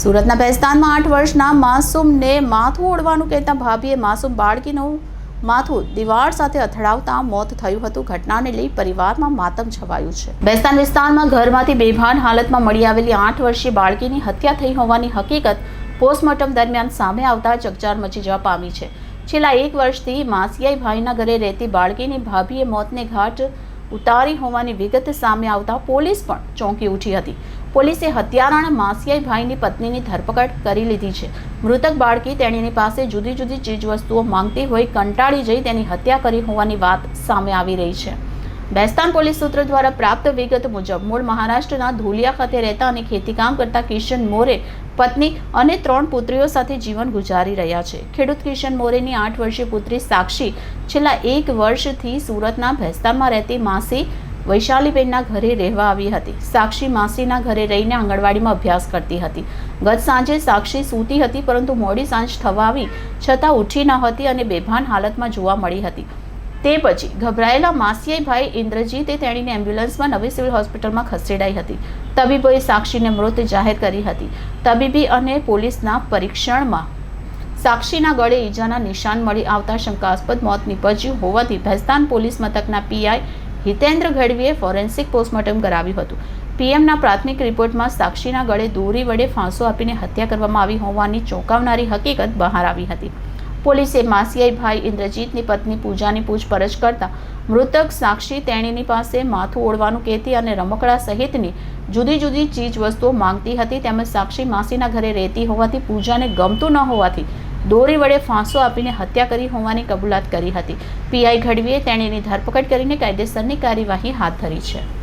સુરતના બેસ્તાનમાં આઠ વર્ષના માસૂમને માથું ઓળવાનું કહેતા ભાભીએ માસૂમ બાળકીનું માથું દિવાળ સાથે અથડાવતા મોત થયું હતું. ઘટનાને લઈ પરિવારમાં માતમ છવાયું છે. બેસ્તાન વિસ્તારમાં ઘરમાંથી બેભાન હાલતમાં મળી આવેલી આઠ વર્ષીય બાળકીની હત્યા થઈ હોવાની હકીકત પોસ્ટમોર્ટમ દરમિયાન સામે આવતા ચકચાર મચી જવા પામી છે. છેલ્લા એક વર્ષથી માસિયાઈ ભાઈના ઘરે રહેતી બાળકીની ભાભીએ મોતને ઘાટ ઉતારી હોવાની વિગત સામે આવતા પોલીસ પણ ચોંકી ઉઠી હતી. પોલીસે હત્યારાણ માસિયાઈ ભાઈની પત્નીની ધરપકડ કરી લીધી છે. મૃતક બાળકી તેણીની પાસે જુદી જુદી ચીજવસ્તુઓ માંગતી હોય કંટાળી જઈ તેની હત્યા કરી હોવાની વાત સામે આવી રહી છે. બેસ્તાન પોલીસ સૂત્ર દ્વારા પ્રાપ્ત વિગત મુજબ મૂળ મહારાષ્ટ્રના ધુલિયા ખાતે રહેતા અને ખેતીકામ કરતા કિશન મોરે પત્ની અને ત્રણ પુત્રીઓ સાથે જીવન ગુજારી રહ્યા છે. ખેડૂત કિશન મોરેની આઠ વર્ષીય પુત્રી સાક્ષી છેલ્લા એક વર્ષથી સુરતના ભેસ્તાનમાં રહેતી માસી વૈશાલીબેનના ઘરે રહેવા આવી હતી. સાક્ષી માસીના ઘરે રહીને આંગણવાડીમાં અભ્યાસ કરતી હતી. ગત સાંજે સાક્ષી સૂતી હતી, પરંતુ મોડી સાંજ થવા આવી, છતાં ઉઠી ન હતી અને બેભાન હાલતમાં જોવા મળી હતી. તે પછી ગભરાયેલા માસિયાઈ ભાઈ ઇન્દ્રજીતે તેણીને એમ્બ્યુલન્સમાં નવી સિવિલ હોસ્પિટલમાં ખસેડાઈ હતી. તબીબોએ સાક્ષીને મૃત જાહેર કરી હતી. તબીબી અને પોલીસના પરીક્ષણમાં સાક્ષીના ગળે ઈજાના નિશાન મળી આવતા શંકાસ્પદ મોત નીપજ્યું હોવાથી ભેસ્તાન પોલીસ મથકના પીઆઈ હિતેન્દ્ર ગઢવીએ ફોરેન્સિક પોસ્ટમોર્ટમ કરાવ્યું હતું. પીએમના પ્રાથમિક રિપોર્ટમાં સાક્ષીના ગળે દોરી વડે ફાંસો આપીને હત્યા કરવામાં આવી હોવાની ચોંકાવનારી હકીકત બહાર આવી હતી. પોલીસે માસિયાઈ ભાઈ ઇન્દ્રજીતની પત્ની પૂજાની પૂછપરછ કરતા મૃતક સાક્ષી તેણીની પાસે માથું ઓળવાનું કહેતી અને રમકડા સહિતની જુદી જુદી ચીજ વસ્તુઓ માંગતી હતી. તેમજ સાક્ષી માસીના ઘરે રહેતી હોવાથી પૂજાને ગમતું ન હોવાથી દોરી વડે ફાંસો આપીને હત્યા કરી હોવાની કબૂલાત કરી હતી. પીઆઈ ગઢવીએ તેણીની ધરપકડ કરીને કાયદેસરની કાર્યવાહી હાથ ધરી છે.